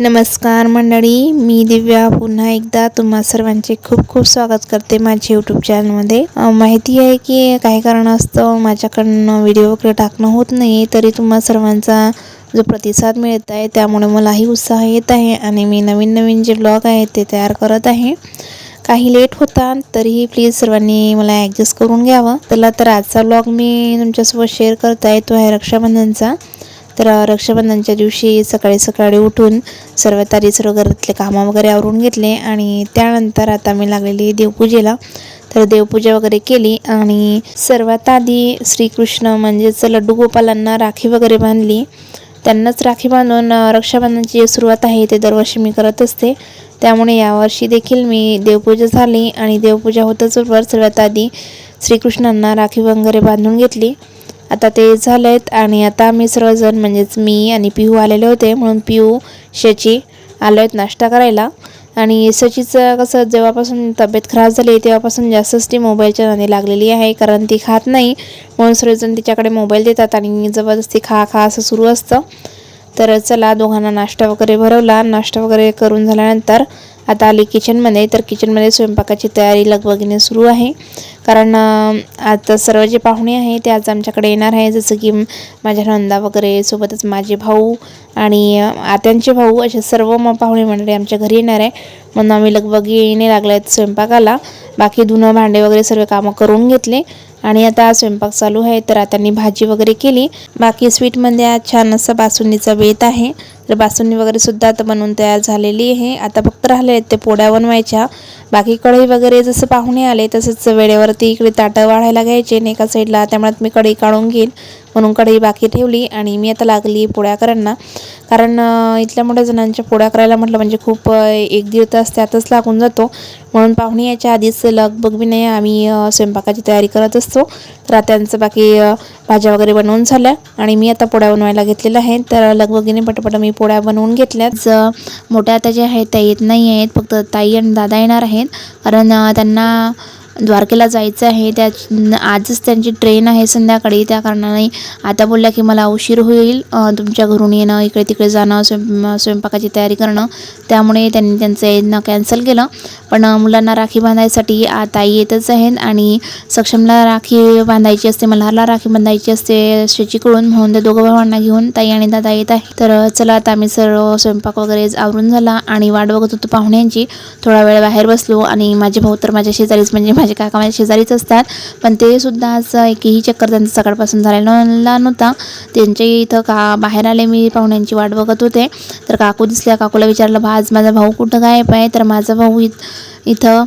नमस्कार मंडळी मी दिव्या. पुन्हा एकदा तुम्हा सर्वांचे खूप खूप स्वागत करते माझ्या यूट्यूब चॅनलमध्ये माहिती आहे की काही कारणास्तव माझ्याकडनं व्हिडिओ वगैरे टाकणं होत नाही तरी तुम्हा सर्वांचा जो प्रतिसाद मिळत आहे त्यामुळे मलाही उत्साह येत आहे आणि मी नवीन नवीन जे ब्लॉग आहे ते तयार करत आहे. काही लेट होता तरीही प्लीज सर्वांनी मला ॲडजस्ट करून घ्यावं. त्याला तर आजचा ब्लॉग मी तुमच्यासोबत शेअर करत आहे तो आहे रक्षाबंधनचा. तर रक्षाबंधनच्या दिवशी सकाळी सकाळी उठून सर्व तारी सर्व घरातले कामं वगैरे आवरून घेतले आणि त्यानंतर आता मी लागलेली देवपूजेला. तर देवपूजा वगैरे केली आणि सर्वात आधी श्रीकृष्ण म्हणजेच लड्डू गोपालांना राखी वगैरे बांधली. त्यांनाच राखी बांधून रक्षाबंधनची जी सुरुवात आहे ते दरवर्षी मी करत असते. त्यामुळे यावर्षी देखील मी देवपूजा झाली आणि देवपूजा होतच बरोबर सर्वात आधी श्रीकृष्णांना राखी वगैरे बांधून घेतली. आता ते झालं आहेत आणि आता आम्ही सर्वजण म्हणजेच मी आणि पिहू आलेले होते म्हणून पिहू शची आलो आहेत नाश्ता करायला. आणि शचीचं कसं जेव्हापासून तब्येत खराब झाली तेव्हापासून जास्तच ती मोबाईलच्या नादी लागलेली आहे कारण ती खात नाही. म्हणून सर्वजण तिच्याकडे मोबाईल देतात आणि जबरदस्ती खा खा असं सुरू असतं. तर चला दोघांना नाश्ता वगैरे भरवला. नाश्ता वगैरे करून झाल्यानंतर आता आली किचनमध्ये तर किचनमध्ये स्वयंपाकाची तयारी लगबगीने सुरू आहे. कारण आता सर्व जे पाहुणे आहे ते आज आमच्याकडे येणार आहे. जसं की माझ्या नंदा वगैरे सोबतच माझे भाऊ आणि आत्यांचे भाऊ असे सर्व मग पाहुणे मंडळी आमच्या घरी येणार आहे. म्हणून आम्ही लगबगीने लागले आहेत स्वयंपाकाला. बाकी धुणं भांडे वगैरे सर्व कामं करून घेतले. आणि आता स्वयंपाक चालू आहे तर आता मी भाजी वगैरे केली. बाकी स्वीटमध्ये आज छान असं बासुंदीचा बेत आहे. तर बासुंदी वगैरे सुद्धा आता बनवून तयार झालेली आहे. आता फक्त राहिले आहेत ते पोळ्या बनवायच्या. बाकी कढई वगैरे जसं पाहुणे आले तसंच वेळेवरती इकडे ताटं वाढायला घ्यायचे. आणि एका साईडला त्यामुळे मी कढई काढून घेईन. म्हणून कढई बाकी ठेवली आणि मी आता लागली पोळ्या करांना कारण इथल्या मोठ्या जणांच्या पोळ्या करायला म्हटलं म्हणजे खूप एक दीड तास त्यातच लागून जातो. म्हणून पाहुणे याच्या आधीच लगबग बी नाही आम्ही स्वयंपाकाची तयारी करत असतो. तर आता त्यांचं बाकी भाज्या वगैरे बनवून झाल्या आणि मी आता पोळ्या बनवायला घेतलेल्या आहेत. तर लगबगीने पटपट मी पोळ्या बनवून घेतल्या ज- मोठ्या आता ज्या आहेत त्या येत नाही आहेत. फक्त ताई आणि दादा येणार आहेत. कारण त्यांना द्वारकेला जायचं आहे. त्या आजच त्यांची ट्रेन आहे संध्याकाळी. त्या कारणाने आता बोलल्या की मला उशीर होईल तुमच्या घरून येणं इकडे तिकडे जाणं स्वयं स्वयंपाकाची तयारी करणं. त्यामुळे त्यांनी त्यांचं येणं कॅन्सल केलं. पण मुलांना राखी बांधायसाठी आ ताई येतच आहेत आणि सक्षमला राखी बांधायची असते मल्हारला राखी बांधायची असते शेचीकडून म्हणून त्या दोघं भावांना घेऊन ताई आणि दादा येत आहे तर चला आता आम्ही सर्व स्वयंपाक वगैरे आवरून झाला आणि वाट बघत होतो पाहुण्यांची. थोडा वेळ बाहेर बसलो आणि माझे भाऊ तर माझ्या शेजारीच म्हणजे माझे काका माझ्या शेजारीच असतात. पण ते सुद्धा आज एकही चक्कर त्यांचा सकाळपासून झालेला नव्हता. त्यांच्या इथं का बाहेर आले मी पाहुण्यांची वाट बघत होते. तर काकू दिसल्या काकूला विचारलं बा आज माझा भाऊ कुठं गायब आहे? तर माझा भाऊ इथ इथं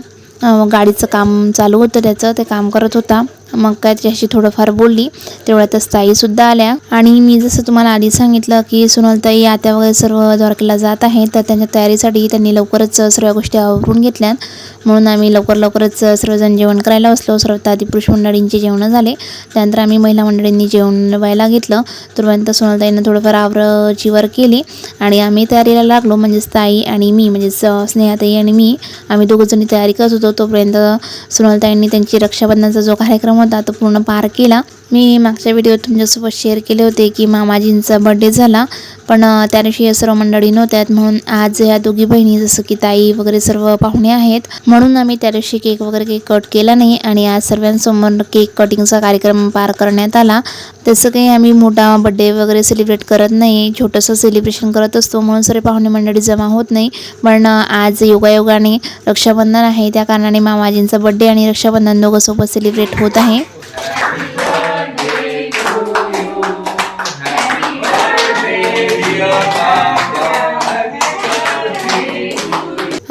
गाडीचं काम चालू होतं त्याचं. ते काम करत होता. मग काय त्याच्याशी थोडंफार बोलली. तेवढ्यातच ताईसुद्धा आल्या. आणि मी जसं तुम्हाला आधी सांगितलं की सोनलताई आत्या वगैरे सर्व द्वारकेला जात आहे तर त्यांच्या तयारीसाठी त्यांनी लवकरच सर्व गोष्टी आवरून घेतल्या म्हणून आम्ही लवकर लवकरच सर्वजण जेवण करायला बसलो. सर्व आधी पुरुष मंडळींचे जेवणं झाले. त्यानंतर आम्ही महिला मंडळींनी जेवण व्हायला घेतलं. तोपर्यंत सोनलताईनं थोडंफार आवरचीवर केली. आणि आम्ही तयारीला लागलो. म्हणजेच ताई आणि मी म्हणजेच स्नेहाताई आणि मी आम्ही दोघंजणी तयारी करत होतो. तोपर्यंत सोनलताईंनी त्यांची रक्षाबंधनाचा जो कार्यक्रम होता तो पूर्ण पार केला मी मागच्या व्हिडिओत तुमच्यासोबत शेअर केले होते की मामाजींचा बड्डे झाला. पण त्या दिवशी सर्व मंडळी नव्हत्यात. म्हणून आज ह्या दोघी बहिणी जसं की ताई वगैरे सर्व पाहुणे आहेत. म्हणून आम्ही त्या दिवशी केक वगैरे केक कट केला नाही आणि आज सर्वांसमोर केक कटिंगचा कार्यक्रम पार करण्यात आला. तसं काही आम्ही मोठा बड्डे वगैरे सेलिब्रेट करत नाही. छोटंसं सेलिब्रेशन करत असतो. म्हणून सर्व पाहुणे मंडळी जमा होत नाही. पण आज योगायोगाने रक्षाबंधन आहे. त्या कारणाने मामाजींचा बड्डे आणि रक्षाबंधन दोघंसोबत सेलिब्रेट होत आहे.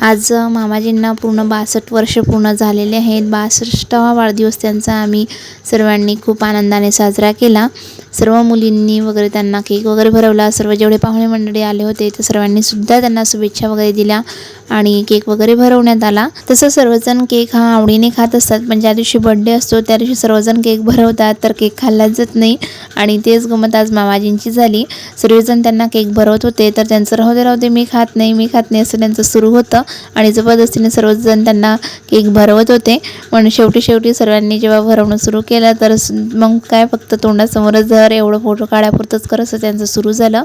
आज मामाजींना पूर्ण बासष्ट वर्ष पूर्ण झालेले आहेत. बासष्टावा वाढदिवस त्यांचा आम्ही सर्वांनी खूप आनंदाने साजरा केला. सर्व मुलींनी वगैरे त्यांना केक वगैरे भरवला. सर्व जेवढे पाहुणे मंडळी आले होते तर सर्वांनी सुद्धा त्यांना शुभेच्छा वगैरे दिल्या आणि केक वगैरे भरवण्यात आला. तसं सर्वजण केक हा आवडीने खात असतात. पण ज्या दिवशी बड्डे असतो त्या दिवशी सर्वजण केक भरवतात. तर केक खाल्ला जात नाही आणि तेच गमत आज मामाजींची झाली. सर्वजण त्यांना केक भरवत होते. तर त्यांचं राहू दे राहू मी खात नाही मी खात नाही असं त्यांचं सुरू होतं आणि जबरदस्तीने सर्वजण त्यांना केक भरवत होते. पण शेवटी शेवटी सर्वांनी जेव्हा भरवणं सुरू केलं तर मग काय फक्त तोंडासमोरच तर एवढं फोटो काढापुरतंच करायचं त्यांचं सुरू झालं.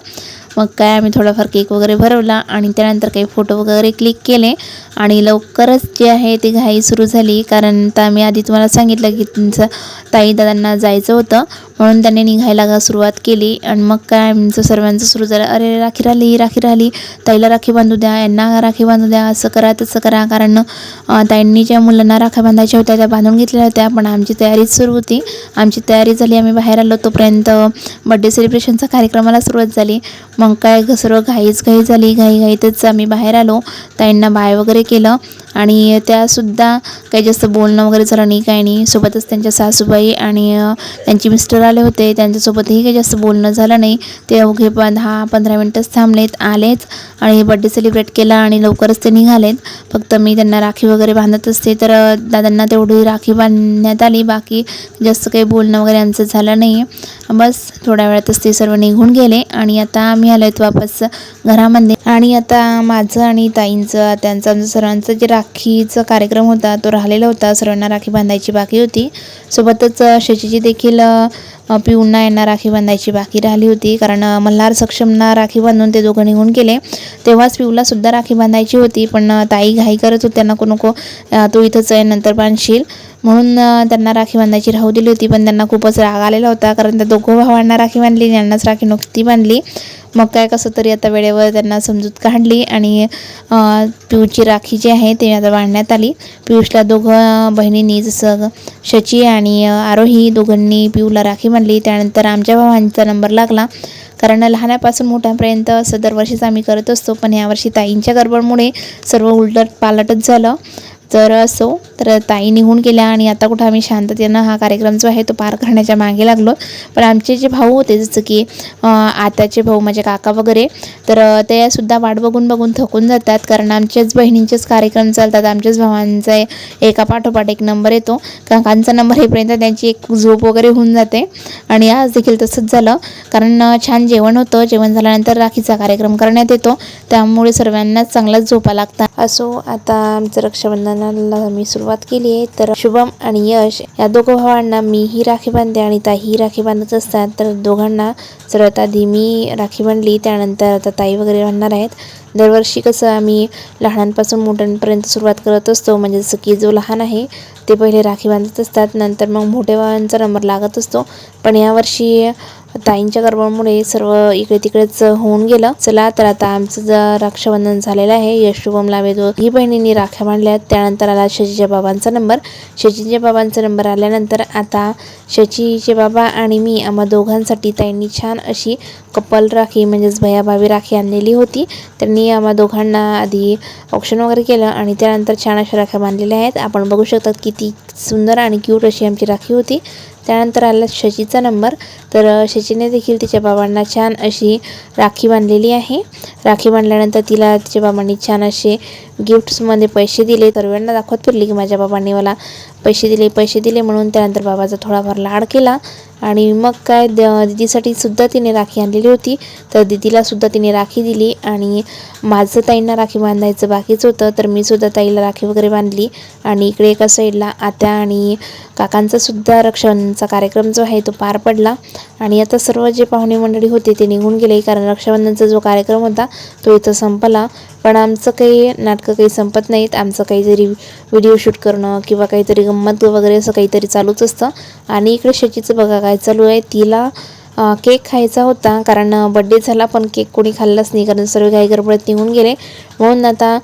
मग काय आम्ही थोडाफार केक वगैरे भरवला आणि त्यानंतर काही फोटो वगैरे क्लिक केले आणि लवकरच जे आहे ती घाई सुरू झाली. कारण तर मी आधी तुम्हाला सांगितलं की तुमचं ताई दादांना जायचं होतं. म्हणून त्यांनी निघायला सुरुवात केली. आणि मग काय आमचं सर्वांचं सुरू झालं. अरे राखी राहिली राखी राहिली. ताईला राखी बांधू द्या यांना राखी बांधू द्या असं करा तसं करा. कारण ताईंनी ज्या मुलांना राख्या बांधायच्या होत्या त्या बांधून घेतल्या होत्या. पण आमची तयारीच सुरू होती. आमची तयारी झाली. आम्ही बाहेर आलो. तोपर्यंत बड्डे सेलिब्रेशनचा कार्यक्रमाला सुरुवात झाली. मग काय ग- सर्व घाईच घाई झाली घाई घाईतच आम्ही बाहेर आलो. ताईंना बाय वगैरे केलं. आणि त्यासुद्धा काही जास्त बोलणं वगैरे झालं नाही काही नाही. सोबतच त्यांच्या सासूबाई आणि त्यांचे मिस्टर आले होते. त्यांच्यासोबतही काही जास्त बोलणं झालं नाही. ते अवघे प दहा पंधरा मिनटंच थांबलेत आलेच आणि बड्डे सेलिब्रेट केला आणि लवकरच ते निघालेत. फक्त मी त्यांना राखी वगैरे बांधत असते तर दादांना तेवढी राखी बांधण्यात आली. बाकी जास्त काही बोलणं वगैरे आमचं झालं नाही. बस थोड्या वेळातच ते सर्व निघून गेले आणि आता आम्ही आलो आहेत वापस घरामध्ये. आणि आता माझं आणि ताईंचं त्यांचं आमचं सर्वांचं जे राखीचा कार्यक्रम होता तो राहिलेला होता सर्वांना राखी बांधायची बाकी होती. सोबतच अ, शशीची देखील पिऊंना यांना राखी बांधायची बाकी राहिली होती. कारण मल्हार सक्षमना राखी बांधून ते दोघं निघून गेले. तेव्हाच पिऊला सुद्धा राखी बांधायची होती. पण ताई घाई करत होत्या नको नको तो इथंच आहे नंतर बांधशील. म्हणून त्यांना राखी बांधायची राहू दिली होती. पण त्यांना खूपच राग आलेला होता. कारण त्या दोघं भावांना राखी बांधली यांनाच राखी नव्हती बांधली. मग काय कसं तरी आता वेळेवर त्यांना समजूत काढली आणि पिऊची राखी जी आहे ते आता बांधण्यात आली. पियुषला दोघं बहिणींनी जसं शची आणि आरोही दोघांनी पिऊला राखी म्हणली. त्यानंतर आमच्या भावांचा नंबर लागला. कारण लहानापासून मोठ्यापर्यंत असं दरवर्षीच आम्ही करत असतो. पण यावर्षी ताईंच्या गडबडमुळे सर्व उलट पालटच झालं. तर असो तर ताई निघून गेल्या आणि आता कुठं आम्ही शांततेनं हा कार्यक्रम जो आहे तो पार करण्याच्या मागे लागलो. पण आमचे जे भाऊ होते जसं की आताचे भाऊ माझे काका वगैरे तर ते सुद्धा वाट बघून बघून थकून जातात. कारण आमच्याच बहिणींचेच कार्यक्रम चालतात. आमच्याच भावांचा एका पाठोपाठ एक नंबर येतो. काकांचा नंबर येईपर्यंत त्यांची एक झोप वगैरे होऊन जाते. आणि आज देखील तसंच झालं. कारण छान जेवण होतं. जेवण झाल्यानंतर राखीचा कार्यक्रम करण्यात येतो. त्यामुळे सर्वांनाच चांगलाच झोपा लागतात. असो आता आमचं रक्षाबंधन रक्षाबंधनाला मी सुरुवात केली आहे. तर शुभम आणि यश या दोघं भावांना मी ही राखी बांधते आणि ताई ही राखी बांधत असतात. तर दोघांना सर्वात आधी मी राखी बांधली. त्यानंतर आता ताई वगैरे बांधणार आहेत. दरवर्षी कसं आम्ही लहानांपासून मोठ्यांपर्यंत सुरुवात करत असतो म्हणजे जसं की जो लहान आहे ते पहिले राखी बांधत असतात नंतर मग मोठ्या नंबर लागत असतो. पण यावर्षी ताईंच्या गर्भामुळे सर्व इकडे तिकडेच होऊन गेलं. चला तर आता आमचं जर रक्षाबंधन झालेलं आहे. यश शुभम लावेदो ही बहिणींनी राख्या बांधल्या. त्यानंतर आला शशीच्या बाबांचा नंबर. शशीच्या बाबांचा नंबर आल्यानंतर आता शशीचे बाबा आणि मी आम्हा दोघांसाठी ताईंनी छान अशी कपल राखी म्हणजेच भयाभावी राखी आणलेली होती. त्यांनी आम्हा दोघांना आधी ऑप्शन वगैरे केलं आणि त्यानंतर छान अशा राख्या बांधलेल्या आहेत. आपण बघू शकतात किती सुंदर आणि क्यूट अशी आमची राखी होती. त्यानंतर आला शशीचा नंबर तर शचीने शशीने देखील तिच्या बाबांना छान अशी राखी बांधलेली आहे. राखी बांधल्यानंतर तिला तिच्या बाबांनी छान असे गिफ्ट्समध्ये पैसे दिले सर्वांना दाखवत फिरली की माझ्या बाबांनी मला पैसे दिले पैसे दिले म्हणून त्यानंतर बाबाचा थोडाफार लाड केला. आणि मग काय द दिदीसाठी सुद्धा तिने राखी आणलेली होती. तर दिदीला सुद्धा तिने राखी दिली आणि माझं ताईंना राखी बांधायचं बाकीच होतं तर मी सुद्धा ताईला राखी वगैरे बांधली. आणि इकडे एका साईडला आत्या आणि काकांचा सुद्धा रक्षाबंधनचा कार्यक्रम जो आहे तो पार पडला. आणि आता सर्व जे पाहुणे मंडळी होते ते निघून गेले कारण रक्षाबंधनचा जो कार्यक्रम होता तो इथं संपला. पण आमचं काही नाटक काही संपत नाहीत. आमचं काहीतरी व्हिडिओ शूट करणं किंवा काहीतरी गंमत वगैरे असं काहीतरी चालूच असतं. आणि इकडे शचीचं बघा काय चालू आहे. तिला केक खायचा होता. कारण बड्डे झाला पण केक कोणी खाल्लाच नाही. कारण सर्व काही गडबडत निघून गेले. म्हणून आता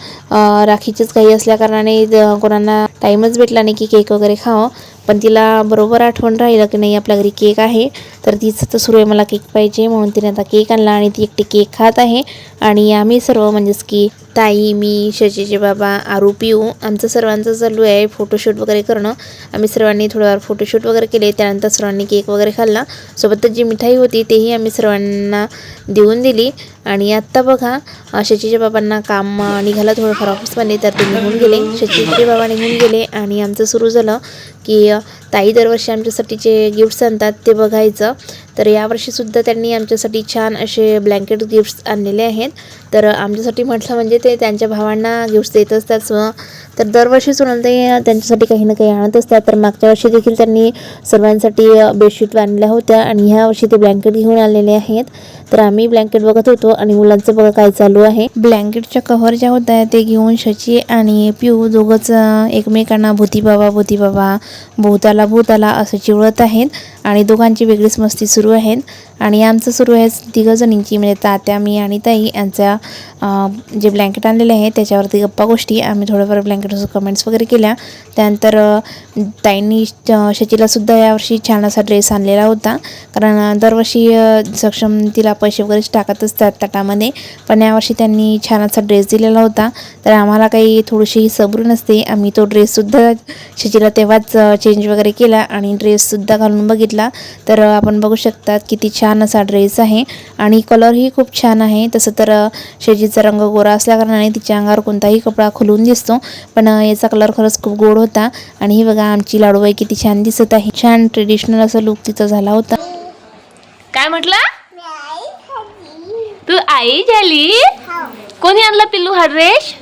राखीचीच काही असल्याकारणाने कोणाला टाईमच भेटला नाही की केक वगैरे खावं. पण तिला बरोबर आठवण राहिलं की नाही आपल्या घरी केक आहे. तर तिचं तर सुरू आहे. मला केक पाहिजे. म्हणून तिने आता केक आणला आणि ती एकटी केक खात आहे. आणि आम्ही सर्व म्हणजेच की ताई मी शशीचे बाबा आरू पिऊ आमचं सर्वांचं चालू आहे फोटोशूट वगैरे करणं. आम्ही सर्वांनी थोडंफार फोटोशूट वगैरे केले. त्यानंतर सर्वांनी केक वगैरे खाल्ला. सोबतच जी मिठाई होती तेही आम्ही सर्वांना देऊन दिली. आणि आत्ता बघा शचीच्या बाबांना काम निघालं थोडंफार ऑफिसमध्ये तर ते निघून गेले. शचीचे बाबा निघून गेले आणि आमचं सुरू झालं की ताई दरवर्षी आमच्यासाठी जे गिफ्ट्स आणतात ते बघायचं. तर यावर्षीसुद्धा त्यांनी आमच्यासाठी छान असे ब्लँकेट गिफ्ट्स आणलेले आहेत. तर आमच्यासाठी म्हटलं म्हणजे ते त्यांच्या भावांना गिफ्ट्स देत असतात तर दरवर्षी ते त्यांच्यासाठी काही ना काही आणत असतात. तर मागच्या वर्षी देखील त्यांनी सर्वांसाठी बेडशीट आणल्या होत्या आणि ह्या वर्षी ते ब्लँकेट घेऊन आलेले आहेत. तर आम्ही ब्लँकेट बघत होतो आणि मुलांचं बघा काय चालू आहे. ब्लँकेटच्या कव्हर ज्या होत्या ते घेऊन शची आणि पिऊ दोघंच एकमेकांना भूती बाबा भूती बाबा भूताला भूताला असं चिवळत आहेत आणि दोघांची वेगळीच मस्ती सुरू आहेत. आणि आमचं सुरू आहे तिघं जणींची म्हणजे तात्या मी आणि ताई यांचा जे ब्लँकेट आणलेलं आहे त्याच्यावरती गप्पा गोष्टी. आम्ही थोडंफार ब्लँकेटवर कमेंट्स वगैरे केल्या. त्यानंतर ताईंनी शचीलासुद्धा यावर्षी छान असा ड्रेस आणलेला होता. कारण दरवर्षी सक्षम तिला पैसे वगैरे टाकत असतात ताटामध्ये. पण यावर्षी त्यांनी छान असा ड्रेस दिलेला होता. तर आम्हाला काही थोडीशी सब्र नसते आम्ही तो ड्रेससुद्धा शचीला तेव्हाच चेंज वगैरे केला आणि ड्रेससुद्धा घालून बघितला. तर आपण बघू शकतात किती छान असा ड्रेस आहे आणि कलरही खूप छान आहे. तसं तर अं, शचीचा रंग गोरा असल्याकारणाने तिच्या अंगावर कोणताही कपडा खुलून दिसतो. पण याचा कलर खरंच खूप गोड होता आणि ही बघा आमची लाडूबाई किती छान दिसत आहे. छान ट्रेडिशनल असा लुक तिचा झाला होता. काय म्हटलं? तू आई झाली? कोणी आणला पिल्लू हा ड्रेस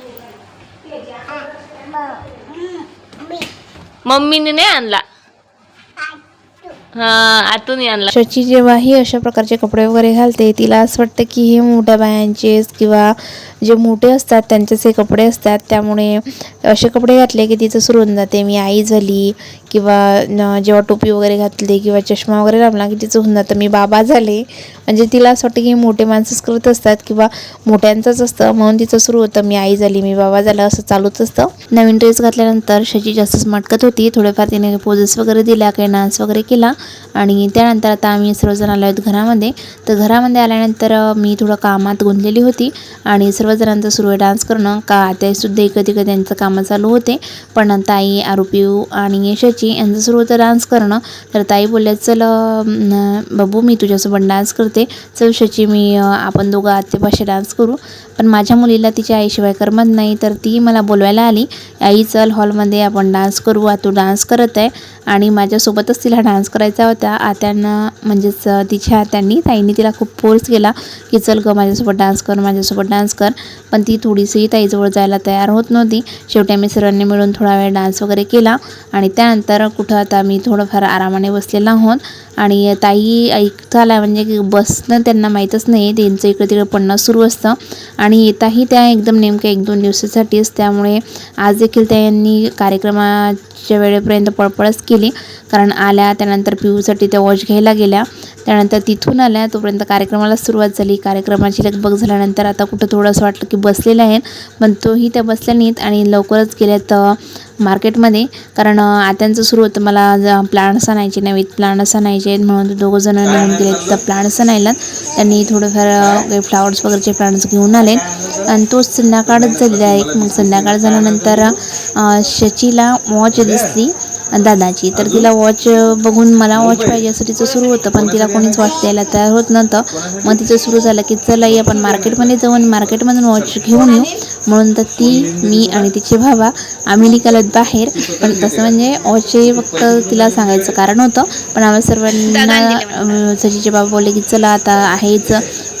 मम्मीने नाही आणला. आतून आणला शची जेव्हाही अशा प्रकारचे कपडे वगैरे घालते तिला असं वाटतं की हे मोठ्या बायांचेच किंवा जे मोठे असतात त्यांचेच हे कपडे असतात. त्यामुळे असे कपडे घातले की तिचं सुरून जाते. मी आई झाली किंवा जेव्हा टोपी वगैरे घातली किंवा चष्मा वगैरे लावला की तिचं होऊन जातं मी बाबा झाले. म्हणजे तिला असं वाटतं की हे मोठे माणसंच करत असतात किंवा मोठ्यांचंच असतं म्हणून तिचं सुरू होतं मी आई झाली मी बाबा झालं असं चालूच असतं. नवीन ड्रेस घातल्यानंतर शची जास्तच मटकत होती. थोडेफार तिने पोजेस वगैरे दिल्या काही डान्स वगैरे केला. आणि त्यानंतर आता आम्ही सर्वजण आलो आहोत घरामध्ये. तर घरामध्ये आल्यानंतर मी थोडं कामात गुंतलेली होती. आणि सर्वजणांचं सुरू आहे डान्स करणं. का त्यासुद्धा इकडे तिकडे त्यांचं कामं चालू होते. पण ताई आरोपी आणि शची यांचं सुरू होतं डान्स करणं. तर ताई बोलल्या चल न, बाबू मी तुझ्यासोबत डान्स करते. चल शची मी आपण दोघं आत्तेपाशी डान्स करू. पण माझ्या मुलीला तिच्या आईशिवाय करमत नाही. तर ती मला बोलवायला आली. आई चल हॉलमध्ये आपण डान्स करू. आ तू डान्स करत आहे. आणि माझ्यासोबतच तिला डान्स करायचा होता. आत्यांना म्हणजेच तिच्या आत्यांनी ताईंनी तिला खूप फोर्स केला की चल ग माझ्यासोबत डान्स कर माझ्यासोबत डान्स कर. पण ती थोडीशी ताईजवळ जायला तयार होत नव्हती. शेवटी आम्ही सर्वांनी मिळून थोडा वेळ डान्स वगैरे केला. आणि त्यानंतर तर कुठं? आता आम्ही थोडंफार आरामाने बसलेला आहोत. आणि ताई ऐकता आला म्हणजे की बसणं त्यांना माहीतच नाही. त्यांचं इकडे तिकडे पडणं सुरू असतं. आणि येताही त्या एकदम नेमक्या एक दोन दिवसासाठीच त्यामुळे आज देखील त्यांनी रात्रीच्या वेळेपर्यंत पळपळच केली. कारण आल्या त्यानंतर पिऊसाठी त्या वॉच घ्यायला गेल्या. त्यानंतर तिथून आल्या तोपर्यंत कार्यक्रमाला सुरुवात झाली. कार्यक्रमाची लगबग झाल्यानंतर आता कुठं थोडंसं वाटलं की बसलेलं आहे पण तोही त्या बसल्या नाहीत आणि लवकरच गेल्यात मार्केटमध्ये. कारण आत्यांचं सुरू होतं मला प्लांट्स आणायचे नवीन प्लांट्स आणायचे आहेत म्हणून ते दोघं निघून गेले तिथं प्लांट्स आणायला त्यांनी थोडंफार काही फ्लावर्स वगैरेचे प्लांट्स घेऊन आले आणि तोच संध्याकाळच झालेला आहे. मग संध्याकाळ झाल्यानंतर शचीला वॉच दिसली दादाची. तर तिला वॉच बघून मला वॉच पाहिजे असं तिचं सुरू होतं पण तिला कोणीच वॉच द्यायला तयार होत नव्हतं. मग तिचं सुरू झालं की चला ये आपण मार्केटमध्ये जाऊ आणि मार्केटमधून वॉच घेऊन येऊ. म्हणून तर ती मी आणि तिचे भावा आम्ही निघालोत बाहेर. पण तसं म्हणजे वॉचही फक्त तिला सांगायचं कारण होतं. पण आम्ही सर्वांना अं, सचिचे बाबा बोलले की चला आता आहेच.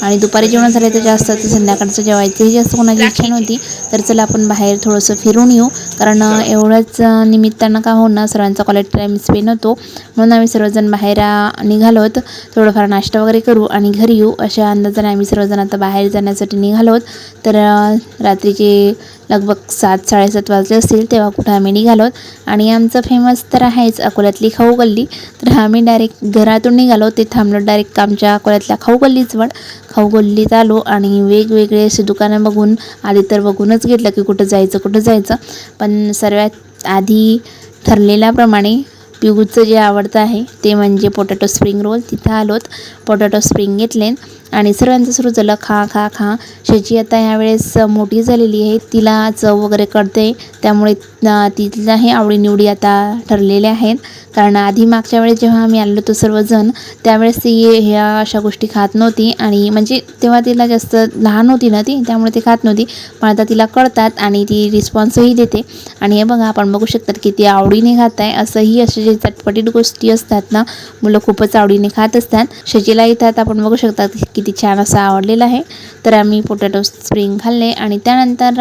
आणि दुपारी जेवण झालं तर जास्त तर संध्याकाळचं जेवायचंही जास्त कोणाची इच्छा नव्हती. तर चला आपण बाहेर थोडंसं फिरून येऊ. कारण एवढंच निमित्तानं का होणार सर्वांचा कॉलेज टाईम स्पेन होतो. म्हणून आम्ही सर्वजण बाहेर अं, निघालोत थोडंफार नाश्ता वगैरे करू आणि घरी येऊ. अशा अंदाजाने आम्ही सर्वजण आता बाहेर जाण्यासाठी निघालोत तर अं, रात्रीचे लगभग सात साडेसात वाजले असतील तेव्हा कुठं आम्ही निघालो आणि आमचं फेमस तर आहेच अकोल्यातली खाऊ गल्ली. तर आम्ही डायरेक्ट घरातून निघालो ते थांबलो डायरेक्ट आमच्या अकोल्यातल्या खाऊ गल्लीजवळ खाऊ गल्लीत आलो आणि वेगवेगळे असे दुकानं बघून आधी तर बघूनच घेतलं की कुठं जायचं कुठं जायचं. पण सर्वात आधी ठरलेल्याप्रमाणे पिऊचं जे आवडतं आहे ते म्हणजे पोटॅटो स्प्रिंग रोल तिथं आलोत पोटॅटो स्प्रिंग घेतले आणि सर्वांचं सुरू झालं खा खा खा. शची आता यावेळेस मोठी झालेली आहे. तिला चव वगैरे कळते. त्यामुळे अं, तिलाही आवडीनिवडी आता ठरलेल्या आहेत. कारण आधी मागच्या वेळेस जेव्हा आम्ही आलो होतो सर्वजण त्यावेळेस ती ह्या अशा गोष्टी खात नव्हती. आणि म्हणजे तेव्हा तिला जास्त लहान होती ना ती त्यामुळे ती खात नव्हती. पण आता तिला कळतात आणि ती रिस्पॉन्सही देते. आणि हे बघा आपण बघू शकतात की ती आवडीने खात आहे. असंही असे जे चटपटीत गोष्टी असतात ना मुलं खूपच आवडीने खात असतात. शचीला इथं आता आपण बघू शकतात की किती छान असं आवडलेला आहे. तर आम्ही पोटॅटो स्प्रिंग खाल्ले आणि त्यानंतर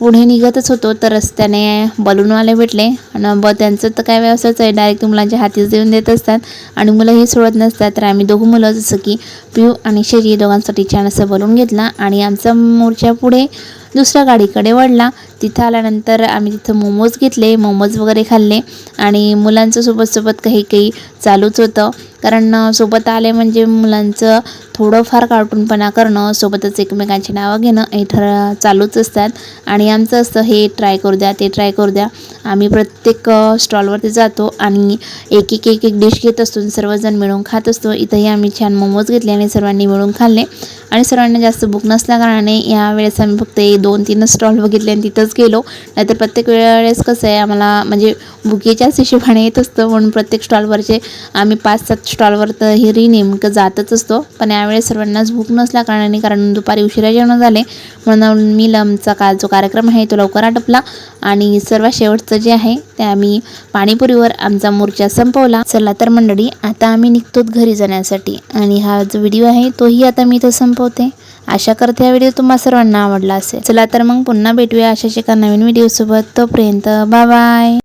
पुढे निघतच होतो तर रस्त्याने बलूनवाले भेटले. आणि ब त्यांचं तर काय व्यवसायच आहे डायरेक्ट मुलांच्या हातीच देऊन देत असतात. आणि मुलंही सोडत नसतात तर आम्ही दोघं मुलं जसं की पिऊ आणि शेरी दोघांसाठी छान असं बलून घेतला. आणि आमचा मोर्चा पुढे दुसऱ्या गाडीकडे वळला. तिथं आल्यानंतर आम्ही तिथं मोमोज घेतले मोमोज वगैरे खाल्ले आणि मुलांचं सोबत सोबत काही काही चालूच होतं. कारण सोबत आले म्हणजे मुलांचं थोडंफार कार्टूनपणा करणं सोबतच एकमेकांची नावं घेणं हे ठर चालूच असतात. आणि आमचं असतं हे ट्राय करू द्या ते ट्राय करू द्या. आम्ही प्रत्येक स्टॉलवरती जातो आणि एक एक एक एक डिश घेत असतो सर्वजण मिळून खात असतो. इथंही आम्ही छान मोमोज घेतले आणि सर्वांनी मिळून खाल्ले. आणि सर्वांना जास्त बुक नसल्याकारणाने यावेळेस आम्ही फक्त दोन तीनच स्टॉल बघितले आणि तिथंच गेलो. नाहीतर प्रत्येक वेळेस कसं आहे आम्हाला म्हणजे बुकेच्याच हिशोबाने येत असतं म्हणून प्रत्येक स्टॉलवरचे आम्ही पाच सात स्टॉलवर तर हिरी नेमकं जातच असतो. पण यावेळेस सर्वांनाच भूक नसल्या कारणाने कारण दुपारी उशिरा जेवण झाले. म्हणून मी लमचा का जो कार्यक्रम आहे तो लवकर आटपला. आणि सर्वात शेवटचं जे आहे ते आम्ही पाणीपुरीवर आमचा मोर्चा संपवला. चला तर मंडळी आता आम्ही निघतो घरी जाण्यासाठी. आणि हा जो व्हिडिओ आहे तोही आता मी इथं संपवते. आशा करते हा व्हिडिओ तुम्हा सर्वांना आवडला असेल. चला तर मग पुन्हा भेटूया अशाच एका नवीन व्हिडिओसोबत. तोपर्यंत बाय बाय.